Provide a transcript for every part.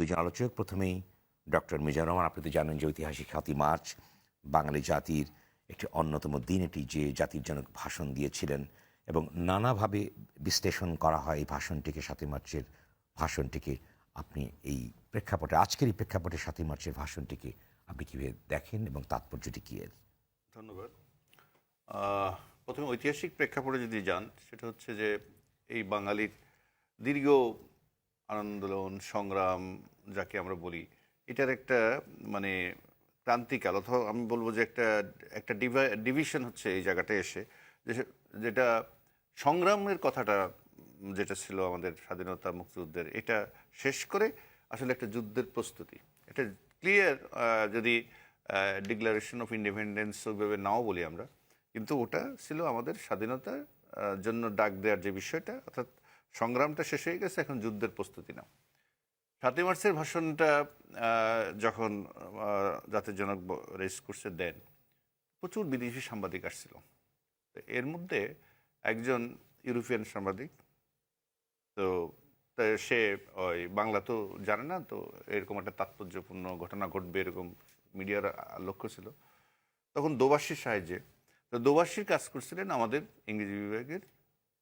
দুজন আলোচক। প্রথমেই ডক্টর মিজানুর রহমান, আপনি তো জানেন যে ঐতিহাসিক সাতই মার্চ, বাঙালি জাতির একটি অন্যতম দিন, এটি যে জাতির জনক ভাষণ দিয়েছিলেন এবং নানাভাবে বিশ্লেষণ করা হয় এই ভাষণটিকে, সাতই মার্চের ভাষণটিকে আপনি এই প্রেক্ষাপটে, আজকের এই প্রেক্ষাপটে সাতই মার্চের ভাষণটিকে আপনি কীভাবে দেখেন এবং তাৎপর্যটি কী এর? ধন্যবাদ। প্রথমে ঐতিহাসিক প্রেক্ষাপটে যদি যান, সেটা হচ্ছে যে এই বাঙালির দীর্ঘ আন্দোলন, সংগ্রাম যাকে আমরা বলি, এটার একটা মানে ক্রান্তিকাল অথবা আমি বলব যে একটা একটা ডিভিশন হচ্ছে এই জায়গাটায় এসে, যে যেটা সংগ্রামের কথাটা, যেটা ছিল আমাদের স্বাধীনতা মুক্তিযুদ্ধের, এটা শেষ করে আসলে একটা যুদ্ধের প্রস্তুতি। এটা ক্লিয়ার যদি ডিক্লারেশন অফ ইন্ডিপেন্ডেন্স ওইভাবে নাও বলি আমরা, কিন্তু ওটা ছিল আমাদের স্বাধীনতার জন্য ডাক দেওয়ার যে বিষয়টা, অর্থাৎ সংগ্রামটা শেষ হয়ে গেছে, এখন যুদ্ধের প্রস্তুতি নাও। সাতই মার্চের ভাষণটা যখন জাতির জনক রেস কোর্সে দেন প্রচুর বিদেশি সাংবাদিক আসছিল। এর মধ্যে একজন ইউরোপিয়ান সাংবাদিক, তো সে ওই বাংলা তো জানে না, তো এরকম একটা তাৎপর্যপূর্ণ ঘটনা ঘটবে এরকম মিডিয়ার লক্ষ্য ছিল। তখন দোবাসীর সাহায্যে, তো দোবাসীর কাজ করছিলেন আমাদের ইংরেজি বিভাগের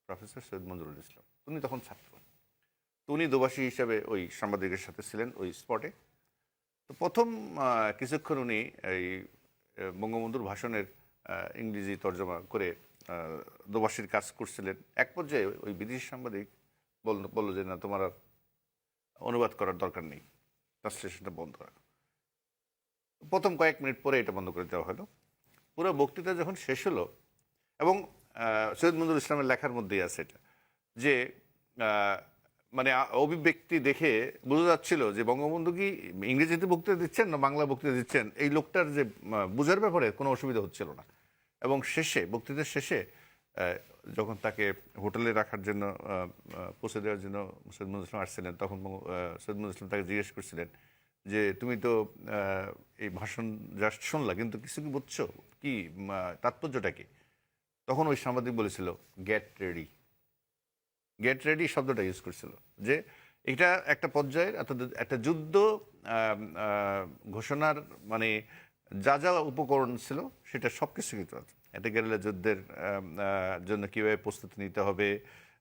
প্রফেসর সৈয়দ মঞ্জুরুল ইসলাম। উনি তখন ছাত্র। তো উনি দোবাসী হিসাবে ওই সাংবাদিকের সাথে ছিলেন ওই স্পটে। তো প্রথম কিছুক্ষণ উনি এই বঙ্গবন্ধুর ভাষণের ইংরেজি তর্জমা করে দোবাসীর কাজ করছিলেন। এক পর্যায়ে ওই বিদেশি সাংবাদিক বলল বলল যে, না, তোমার আর অনুবাদ করার দরকার নেই। ট্রান্সলেশনটা বন্ধ রাখো প্রথম কয়েক মিনিট পরে এটা বন্ধ করে দেওয়া হলো। পুরো বক্তৃতা যখন শেষ হলো এবং সৈয়দ মঞ্জুর ইসলামের লেখার মধ্যেই আছে এটা যে মানে অভিব্যক্তি দেখে বোঝা যাচ্ছিল যে বঙ্গবন্ধু কি ইংরেজিতে বক্তৃতা দিচ্ছেন না বাংলা বক্তৃতা দিচ্ছেন? এই লোকটার যে বোঝার ব্যাপারে কোনো অসুবিধা হচ্ছিল না। এবং শেষে, বক্তৃতার শেষে যখন তাকে হোটেলে রাখার জন্য পৌঁছে দেওয়ার জন্য সৈয়দ ইসলাম আসছিলেন, তখন সৈয়দ ইসলাম তাকে জিজ্ঞেস করছিলেন যে, তুমি তো এই ভাষণ জাস্ট শুনলা, কিন্তু কিছু কি বুঝছ? কি তাৎপর্যটা কি? তখন ওই সাংবাদিক বলেছিল গেট রেডি গেট রেডি শব্দটা ইউজ করছিল। যে এটা একটা পর্যায়ের একটা যুদ্ধ ঘোষণার মানে যা যা উপকরণ ছিল সেটা সব কিছু কিন্তু আছে। একটা গেরিলা যুদ্ধের জন্য কীভাবে প্রস্তুতি নিতে হবে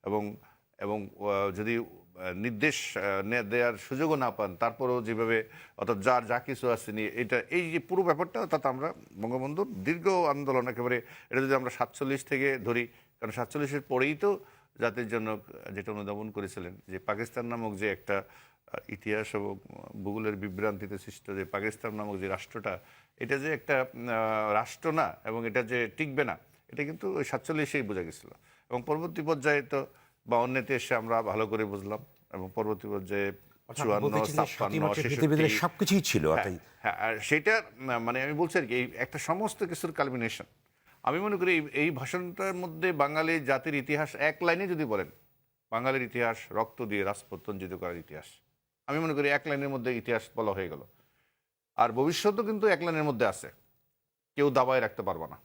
এবং এবং যদি নির্দেশ দেওয়ার সুযোগও না পান, তারপরেও যেভাবে অর্থাৎ যার যা কিছু আছে নিয়ে এটা, এই যে পুরো ব্যাপারটা অর্থাৎ আমরা বঙ্গবন্ধুর দীর্ঘ আন্দোলন একেবারে, এটা যদি আমরা সাতচল্লিশ থেকে ধরি, কারণ সাতচল্লিশের পরেই তো জাতির জন্য যেটা অনুধাবন করেছিলেন যে পাকিস্তান নামক যে একটা ইতিহাস এবং ভূগোলের বিভ্রান্তিতে সৃষ্ট যে পাকিস্তান নামক যে রাষ্ট্রটা এটা যে একটা রাষ্ট্র না এবং এটা যে টিকবে না এটা কিন্তু ওই সাতচল্লিশেই বোঝা গেছিল। এবং পরবর্তী পর্যায়ে তো বাউন্নতে এসে আমরা ভালো করে বুঝলাম এবং পরবর্তী পর্যায়ে সবকিছুই ছিল হ্যাঁ, হ্যাঁ আর সেটা মানে আমি বলছি আর কি এই একটা সমস্ত কিছুর কালমিনেশন আমি মনে করি এই- ভাষণটার মধ্যে বাঙালি জাতির ইতিহাস এক লাইনে যদি বলেন, বাঙালির ইতিহাস, রক্ত দিয়ে রাজপথ রঞ্জিত করার ইতিহাস, আমি মনে করি এক লাইনের মধ্যে ইতিহাস বলা হয়ে গেল। আর ভবিষ্যতও কিন্তু এক লাইনের মধ্যে আছে, কেউ দাবায় রাখতে পারবে না।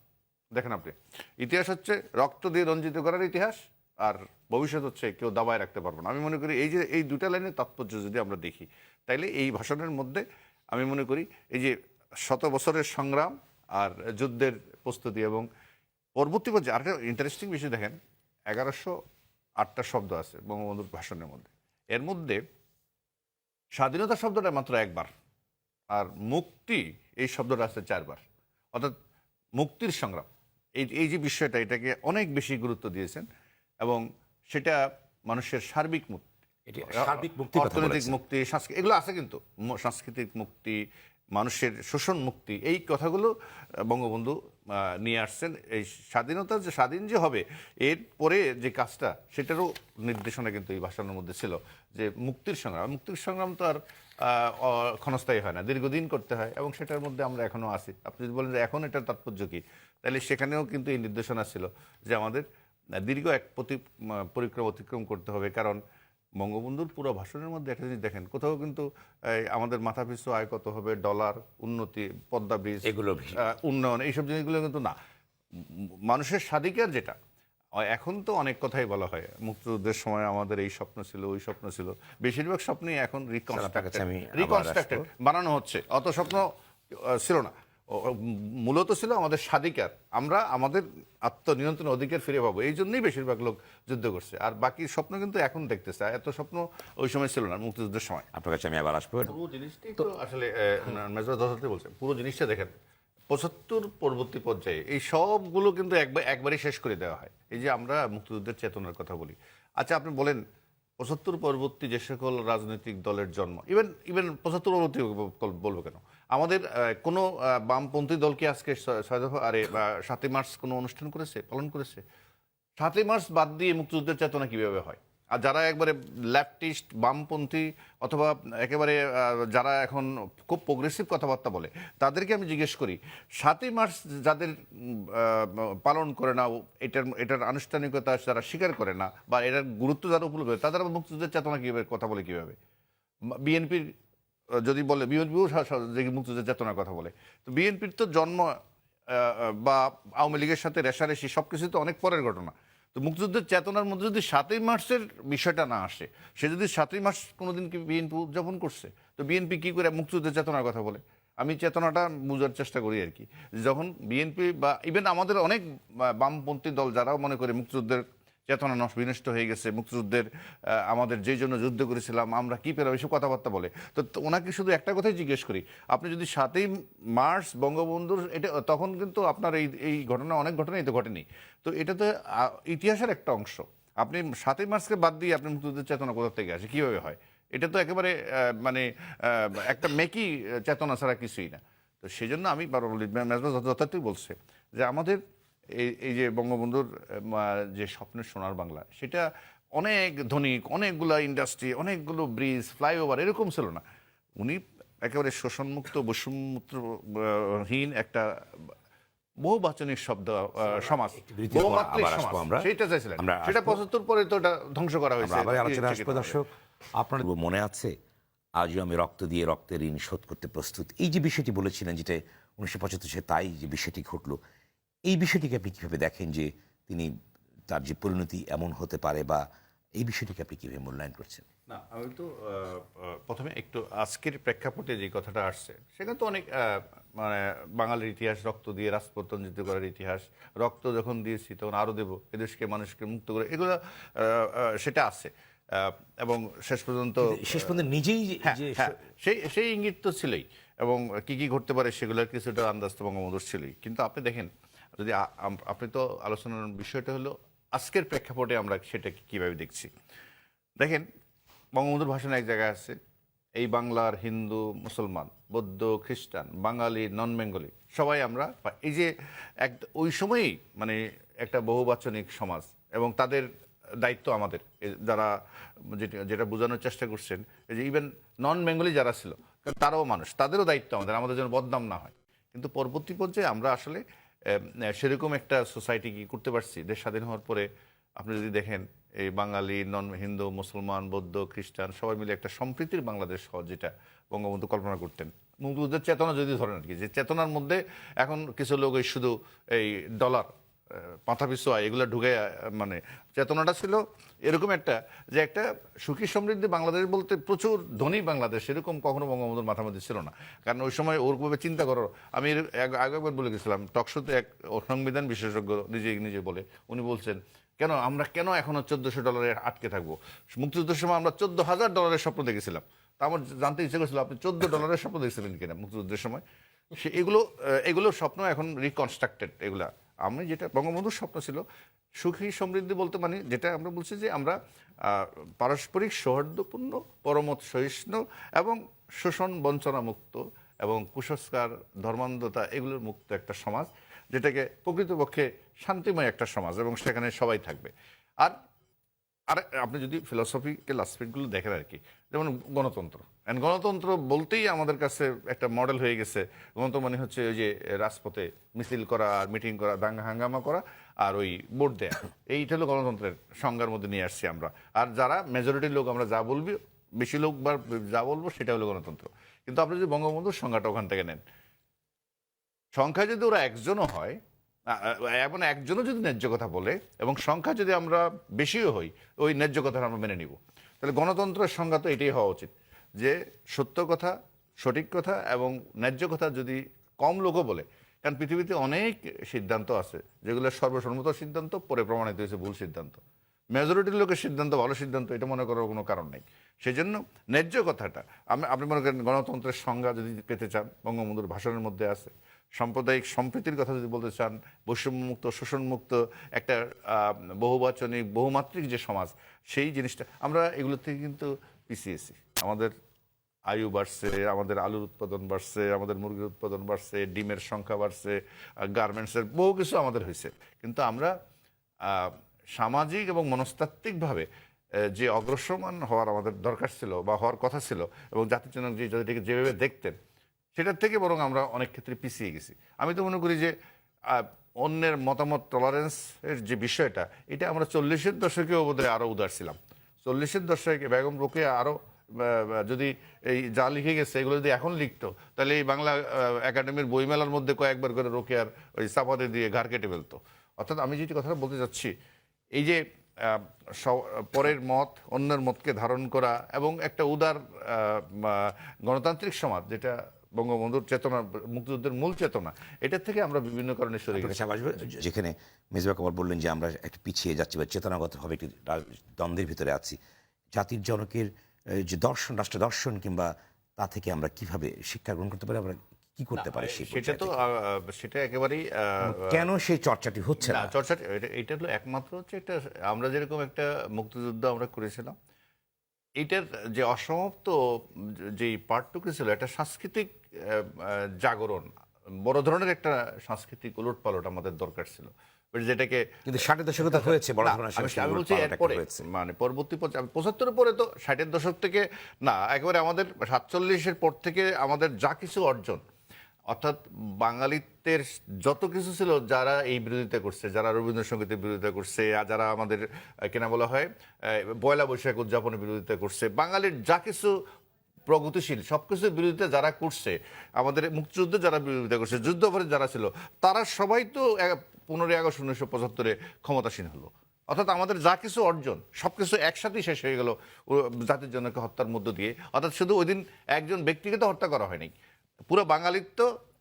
দেখেন আপনি, ইতিহাস হচ্ছে রক্ত দিয়ে রঞ্জিত করার ইতিহাস, আর ভবিষ্যৎ হচ্ছে কেউ দাবায় রাখতে পারবে না। আমি মনে করি এই যে, এই দুটা লাইনের তাৎপর্য যদি আমরা দেখি, তাইলে এই ভাষণের মধ্যে আমি মনে করি এই যে শত বছরের সংগ্রাম আর যুদ্ধের প্রস্তুতি এবং পরবর্তী পর্যায়ে আরেকটা ইন্টারেস্টিং বিষয় দেখেন এগারোশো আটটা শব্দ আছে বঙ্গবন্ধুর ভাষণের মধ্যে। এর মধ্যে স্বাধীনতা শব্দটা মাত্র একবার আর মুক্তি এই শব্দটা আছে চারবার। অর্থাৎ মুক্তির সংগ্রাম। এই এই যে বিষয়টা এটাকে অনেক বেশি গুরুত্ব দিয়েছেন এবং সেটা মানুষের সার্বিক মুক্তি। সার্বিক মুক্তির কথা অর্থনৈতিক মুক্তি সাংস্কৃতিক এগুলো আছে কিন্তু সাংস্কৃতিক মুক্তি মানুষের শোষণ মুক্তি, এই কথাগুলো বঙ্গবন্ধু নিয়ে আসছেন। এই স্বাধীনতা যে স্বাধীন যে হবে, এর পরে যে কাজটা, সেটারও নির্দেশনা কিন্তু এই ভাষণের মধ্যে ছিল, যে মুক্তির সংগ্রাম। মুক্তির সংগ্রাম তো আর ক্ষণস্থায়ী হয় না, দীর্ঘদিন করতে হয়, এবং সেটার মধ্যে আমরা এখনও আছি। আপনি যদি বলেন যে এখন এটার তাৎপর্য কি, তাহলে সেখানেও কিন্তু এই নির্দেশনা ছিল যে আমাদের দীর্ঘ এক প্রতি পরিক্রম অতিক্রম করতে হবে, কারণ বঙ্গবন্ধুর পুরো ভাষণের মধ্যে একটা জিনিস দেখেন কোথাও কিন্তু আমাদের মাথা পিছু আয় কত হবে ডলার উন্নতি পদ্মা ব্রিজ এগুলো উন্নয়ন এইসব জিনিসগুলো কিন্তু না। মানুষের স্বাধিকার যেটা এখন তো অনেক কথাই বলা হয় মুক্তিযুদ্ধের সময় আমাদের এই স্বপ্ন ছিল ওই স্বপ্ন ছিল। বেশিরভাগ স্বপ্নই এখন আবার রিকনস্ট্রাক্টেড বানানো হচ্ছে অত স্বপ্ন ছিল না। মূলত ছিল আমাদের স্বাধিকার। আমরা আমাদের আত্মনিয়ন্ত্রণ অধিকার ফিরে পাবো। এই জন্যই বেশিরভাগ লোক যুদ্ধ করছে। আর বাকি স্বপ্ন কিন্তু এখন দেখতেছে। এত স্বপ্ন ওই সময় ছিল না মুক্তিযুদ্ধের সময়। আপনার কাছে আমি আবার আসব। পুরো জিনিসটাই তো আসলে মেজর দশাতে বলছেন পুরো জিনিসটা দেখেন পঁচাত্তর পরবর্তী পর্যায়ে এই সবগুলো কিন্তু একবার একবারই শেষ করে দেওয়া হয়। এই যে আমরা মুক্তিযুদ্ধের চেতনার কথা বলি। আচ্ছা আপনি বলেন পঁচাত্তর পরবর্তী যে সকল রাজনৈতিক দলের জন্ম ইভেন ইভেন পঁচাত্তর পরবর্তী বলব কেন? আমাদের কোনো বামপন্থী দল কি আজকে আরে সাতই মার্চ কোনো অনুষ্ঠান করেছে, পালন করেছে? সাতই মার্চ বাদ দিয়ে মুক্তিযুদ্ধের চেতনা কীভাবে হয়? আর যারা একবারে লেফটিস্ট, বামপন্থী অথবা একেবারে যারা এখন খুব প্রোগ্রেসিভ কথাবার্তা বলে, তাদেরকে আমি জিজ্ঞেস করি, সাতই মার্চ যাদের পালন করে না এটার এটার আনুষ্ঠানিকতা যারা স্বীকার করে না, বা এটার গুরুত্ব যারা উপলব্ধ তাদের মুক্তিযুদ্ধের চেতনা কীভাবে, কথা বলে কীভাবে? বিএনপির যদি বলে বিএনপিও যে মুক্তিযুদ্ধের চেতনার কথা বলে, তো বিএনপির তো জন্ম বা আওয়ামী লীগের সাথে রেশারেশি সব কিছু তো অনেক পরের ঘটনা। তো মুক্তিযুদ্ধের চেতনার মধ্যে যদি সাতই মার্চের বিষয়টা না আসে, সে যদি সাতই মার্চ কোনোদিন কি বিএনপি উদযাপন করছে, তো বিএনপি কী করে মুক্তিযুদ্ধের চেতনার কথা বলে? আমি চেতনাটা বোঝার চেষ্টা করি আর কি। যখন বিএনপি বা ইভেন আমাদের অনেক বামপন্থী দল, যারাও মনে করে মুক্তিযুদ্ধের চেতনা নষ্ট বিনষ্ট হয়ে গেছে, মুক্তিযুদ্ধের আমাদের যেই জন্য যুদ্ধ করেছিলাম, আমরা কি পেলাম, এসব কথাবার্তা বলে। তো ওনাকে শুধু একটা কথাই জিজ্ঞেস করি, আপনি যদি সাতই মার্চ বঙ্গবন্ধুর এটা, তখন কিন্তু আপনার এই এই ঘটনা, অনেক ঘটনাই তো ঘটেনি। তো এটা তো ইতিহাসের একটা অংশ। আপনি সাতই মার্চকে বাদ দিয়ে আপনি মুক্তিযুদ্ধের চেতনা কোথা থেকে আসে, কীভাবে হয়? এটা তো একেবারে মানে একটা মেকি চেতনা ছাড়া কিছুই না। তো সেই জন্য আমি বারবার যথার্থই বলছে যে আমাদের এই যে বঙ্গবন্ধুর যে স্বপ্নের সোনার বাংলা সেটা অনেক ধনিক অনেকগুলো ইন্ডাস্ট্রি অনেকগুলো ব্রিজ ফ্লাইওভার এরকম ছিল না। উনি একেবারে শোষণমুক্ত বসুমূত্রহীন একটা বহুবাচনিক শব্দ সমাজ। সেটা চাইছিলেন। সেটা পঁচাত্তর পরে তো এটা ধ্বংস করা হয়েছে। দর্শক। আপনার মনে আছে আজও আমি রক্ত দিয়ে রক্তের ঋণ শোধ করতে প্রস্তুত। এই যে বিষয়টি বলেছিলেন যেটা উনিশশো পঁচাত্তর সালে তাই যে বিষয়টি ঘটলো এই বিষয়টিকে আপনি কীভাবে দেখেন যে তিনি তার যে পরিণতি এমন হতে পারে বা এই বিষয়টিকে আপনি কীভাবে মূল্যায়ন করছেন? না আমি তো প্রথমে একটু আজকের প্রেক্ষাপটে যে কথাটা আসছে সেখানে তো অনেক মানে বাঙালির ইতিহাস রক্ত দিয়ে রাজপথ রঞ্জিত করার ইতিহাস রক্ত যখন দিয়েছি তখন আরও দেবো এদেশকে মানুষকে মুক্ত করে এগুলো সেটা আছে। এবং শেষ পর্যন্ত শেষ পর্যন্ত নিজেই হ্যাঁ, হ্যাঁ, সেই সেই ইঙ্গিত তো ছিলই। এবং কি কি ঘটতে পারে সেগুলোর কিছুটা আন্দাজ তো বঙ্গবন্ধুর ছিলই। কিন্তু আপনি দেখেন যদি আপনি তো আলোচনার বিষয়টা হলো আজকের প্রেক্ষাপটে আমরা সেটা কীভাবে দেখছি। দেখেন, বঙ্গবন্ধুর ভাষণ এক জায়গায় আছে, এই বাংলার হিন্দু, মুসলমান, বৌদ্ধ, খ্রিস্টান, বাঙালি নন বেঙ্গলি সবাই আমরা এই যে এক, ওই সময়েই মানে একটা বহুবাচনিক সমাজ এবং তাদের দায়িত্ব আমাদের। যারা যেটা বোঝানোর চেষ্টা করছেন যে ইভেন নন বেঙ্গলি যারা ছিল, তারাও মানুষ, তাদেরও দায়িত্ব আমাদের আমাদের যেন বদনাম না হয়। কিন্তু পরবর্তী পর্যায়ে আমরা আসলে সেরকম একটা সোসাইটি কি করতে পারছি? দেশ স্বাধীন হওয়ার পরে আপনি যদি দেখেন, এই বাঙালি, নন হিন্দু, মুসলমান, বৌদ্ধ, খ্রিস্টান, সবাই মিলে একটা সম্প্রীতির বাংলাদেশ হওয়ার যেটা বঙ্গবন্ধু কল্পনা করতেন। মুক্তিযুদ্ধের চেতনা যদি ধরেন আর কি, যে চেতনার মধ্যে এখন কিছু লোক শুধু এই ডলার মাথা পিছু এগুলো ঢুকে মানে চেতনাটা ছিল এরকম একটা যে একটা সুখী সমৃদ্ধি বাংলাদেশ বলতে প্রচুর ধনী বাংলাদেশ, এরকম কখনো বঙ্গবন্ধুর মাথার মধ্যে ছিল না। কারণ ওই সময় ওরকমভাবে চিন্তা করো, আমি আগে একবার বলে গেছিলাম, টকশোতে এক সংবিধান বিশেষজ্ঞ নিজে নিজে বলে, উনি বলছেন, কেন আমরা কেন এখনও চোদ্দশো ডলারে আটকে থাকব? মুক্তিযুদ্ধের সময় আমরা চোদ্দ হাজার ডলারের স্বপ্ন দেখেছিলাম। তা আমার জানতে ইচ্ছে করেছিল, আপনি চোদ্দ ডলারের স্বপ্ন দেখছিলেন কিনা মুক্তিযুদ্ধের সময়? সে এগুলো এগুলো স্বপ্ন এখন রিকনস্ট্রাক্টেড এগুলা। আমি যেটা বঙ্গবন্ধুর স্বপ্ন ছিল, সুখী সমৃদ্ধি বলতে মানে যেটা আমরা বলছি যে আমরা পারস্পরিক সৌহার্দ্যপূর্ণ পরমত সহিষ্ণু এবং শোষণ বঞ্চনামুক্ত এবং কুসংস্কার, ধর্মান্ধতা এগুলোর মুক্ত একটা সমাজ, যেটাকে প্রকৃতপক্ষে শান্তিময় একটা সমাজ এবং সেখানে সবাই থাকবে। আর আর, আপনি যদি ফিলসফিক্যাল আসপেক্টগুলো দেখেন আর কি, যেমন গণতন্ত্র অ্যান্ড গণতন্ত্র বলতেই আমাদের কাছে একটা মডেল হয়ে গেছে। গণতন্ত্র মানে হচ্ছে ওই যে রাজপথে মিছিল করা আর মিটিং করা, দাঙ্গা হাঙ্গামা করা আর ওই ভোট দেয়া। এইটা হলো গণতন্ত্রের সংজ্ঞার মধ্যে নিয়ে আসছি আমরা। আর যারা মেজরিটির লোক, আমরা যা বলবি, বেশি লোক বা যা বলব সেটা হলো গণতন্ত্র। কিন্তু আপনি যদি বঙ্গবন্ধুর সংজ্ঞাটা ওখান থেকে নেন সংখ্যায় যদি ওরা একজনও হয় এমন একজনও যদি ন্যায্য কথা বলে এবং সংখ্যা যদি আমরা বেশিও হই, ওই ন্যায্য কথা আমরা মেনে নিব। তাহলে গণতন্ত্রের সংজ্ঞা তো এটাই হওয়া উচিত যে সত্য কথা, সঠিক কথা এবং ন্যায্য কথা যদি কম লোকও বলে, কারণ পৃথিবীতে অনেক সিদ্ধান্ত আছে যেগুলো সর্বসম্মত সিদ্ধান্ত, পরে প্রমাণিত হয়েছে ভুল সিদ্ধান্ত। মেজরিটির লোকের সিদ্ধান্ত, ভালো সিদ্ধান্ত, এটা মনে করার কোনো কারণ নেই। সেই জন্য ন্যায্য কথাটা, আমি, আপনি মনে করেন গণতন্ত্রের সংজ্ঞা যদি পেতে চান, বঙ্গবন্ধুর ভাষণের মধ্যে আছে সাম্প্রদায়িক সম্প্রীতির কথা যদি বলতে চান, বৈষম্যমুক্ত, শোষণমুক্ত, একটা বহুবাচনিক বহুমাত্রিক যে সমাজ, সেই জিনিসটা, আমরা এগুলো থেকে কিন্তু পিছিয়েছি। আমাদের আয়ু বাড়ছে, আমাদের আলুর উৎপাদন বাড়ছে, আমাদের মুরগির উৎপাদন বাড়ছে, ডিমের সংখ্যা বাড়ছে গার্মেন্টসের বহু কিছু আমাদের হয়েছে। কিন্তু আমরা সামাজিক এবং মনস্তাত্ত্বিকভাবে যে অগ্রসরমান হওয়ার আমাদের দরকার ছিল বা হওয়ার কথা ছিল এবং জাতির জন্য যে যেভাবে দেখতেন সেটার থেকে বরং আমরা অনেক ক্ষেত্রে পিছিয়ে গেছি। আমি তো মনে করি যে অন্যের মতামত টলারেন্সের যে বিষয়টা, এটা আমরা চল্লিশের দশকেও বোধহয় আরও উদার ছিলাম। চল্লিশের দশকে বেগম রোকেয়া আরও যদি এই যা লিখে গেছে, এগুলো যদি এখন লিখতো, তাহলে এই বাংলা একাডেমির বইমেলার মধ্যে কয়েকবার করে রোকেয়ার ওই চাপাতে দিয়ে ঘাড় কেটে ফেলতো। অর্থাৎ আমি যেটি কথাটা বলতে চাচ্ছি, এই যে পরের মত, অন্যের মতকে ধারণ করা এবং একটা উদার গণতান্ত্রিক সমাজ, যেটা বঙ্গবন্ধুর চেতনা মুক্তিযুদ্ধের মূল চেতনা এটার থেকে আমরা বিভিন্ন কারণে সরে গেছি। যেখানে মেজবা কুমার বললেন যে আমরা একটু পিছিয়ে যাচ্ছি বা চেতনাগতভাবে একটি দ্বন্দ্বের ভিতরে আছি। জাতির জনকের যে দর্শন রাষ্ট্র দর্শন কিংবা তা থেকে আমরা কীভাবে শিক্ষা গ্রহণ করতে পারি আমরা কি করতে পারি সেটা তো সেটা একেবারেই কেন সেই চর্চাটি হচ্ছে না চর্চাটি এটা- এটা হলো একমাত্র হচ্ছে একটা আমরা যেরকম একটা মুক্তিযুদ্ধ আমরা করেছিলাম এটার যে অসমাপ্ত যে পার্টটুকু ছিল একটা সাংস্কৃতিক জাগরণ। বড় ধরনের একটা সাংস্কৃতিক উলট পালট আমাদের দরকার ছিল। But যেটাকে কিন্তু ষাটের দশকে তো হয়েছে বড় ধরনের আমি- বলছি এরপরে মানে পরবর্তী পর্যায়ে পঁচাত্তরের পরে তো ষাটের দশক থেকে না একেবারে আমাদের সাতচল্লিশের পর থেকে আমাদের যা কিছু অর্জন অর্থাৎ বাঙালিত্বের যত কিছু ছিল যারা এই বিরোধিতা করছে যারা রবীন্দ্রসঙ্গীতের বিরোধিতা করছে আর যারা আমাদের কেনা বলা হয় পয়লা বৈশাখ উদযাপনের বিরোধিতা করছে বাঙালির যা কিছু প্রগতিশীল। সব সবকিছুর বিরোধিতা যারা করছে আমাদের মুক্তিযুদ্ধে যারা বিরোধিতা করছে যুদ্ধপরে যারা ছিল তারা সবাই তো পনেরোই আগস্ট উনিশশো পঁচাত্তরে ক্ষমতাসীন হলো। অর্থাৎ আমাদের যা কিছু অর্জন সব কিছু একসাথেই শেষ হয়ে গেল জাতির জনকে হত্যার মধ্য দিয়ে। অর্থাৎ শুধু ওই দিন একজন ব্যক্তিকে তো হত্যা করা হয়নি। পুরো বাঙালিত্ব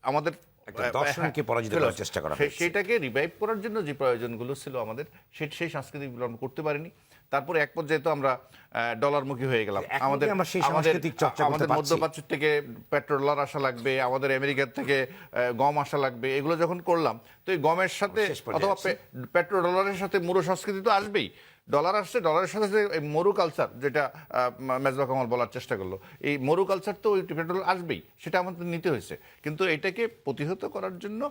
আমাদের একটা দর্শনকে পরাজিত করার চেষ্টা করা সেটাকে রিভাইভ করার জন্য যে প্রয়োজনগুলো ছিল আমাদের সেই সেই সাংস্কৃতিকগুলো আমরা করতে পারিনি। তারপরে এক পর্যায়ে তো আমরা ডলারমুখী হয়ে গেলাম। আমাদের আমাদের মধ্যপ্রাচ্য থেকে পেট্রোলার আসা লাগবে আমাদের আমেরিকার থেকে গম আসা লাগবে এগুলো যখন করলাম তো এই গমের সাথে অথবা আসছি। পে- পেট্রো ডলারের সাথে মুরো সংস্কৃতি তো আসবেই। ডলার আসছে ডলারের সাথে সাথে এই মরু কালচার যেটা মেজবা কামাল বলার চেষ্টা করল এই মরু কালচার তো ওই পেট্রোল আসবেই সেটা আমাদের নিতে হয়েছে। কিন্তু এটাকে প্রতিহত করার জন্য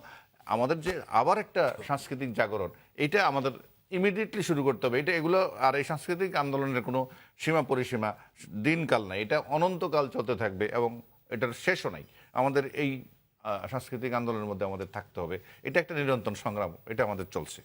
আমাদের যে আবার একটা সাংস্কৃতিক জাগরণ এটা আমাদের ইমিডিয়েটলি শুরু করতে হবে। এটা এগুলো আর এই সাংস্কৃতিক আন্দোলনের কোনো সীমা পরিসীমা দিনকাল নাই। এটা অনন্তকাল চলতে থাকবে এবং এটার শেষও নাই। আমাদের এই সাংস্কৃতিক আন্দোলনের মধ্যে আমাদের থাকতে হবে। এটা একটা নিরন্তর সংগ্রাম, এটা আমাদের চলছে।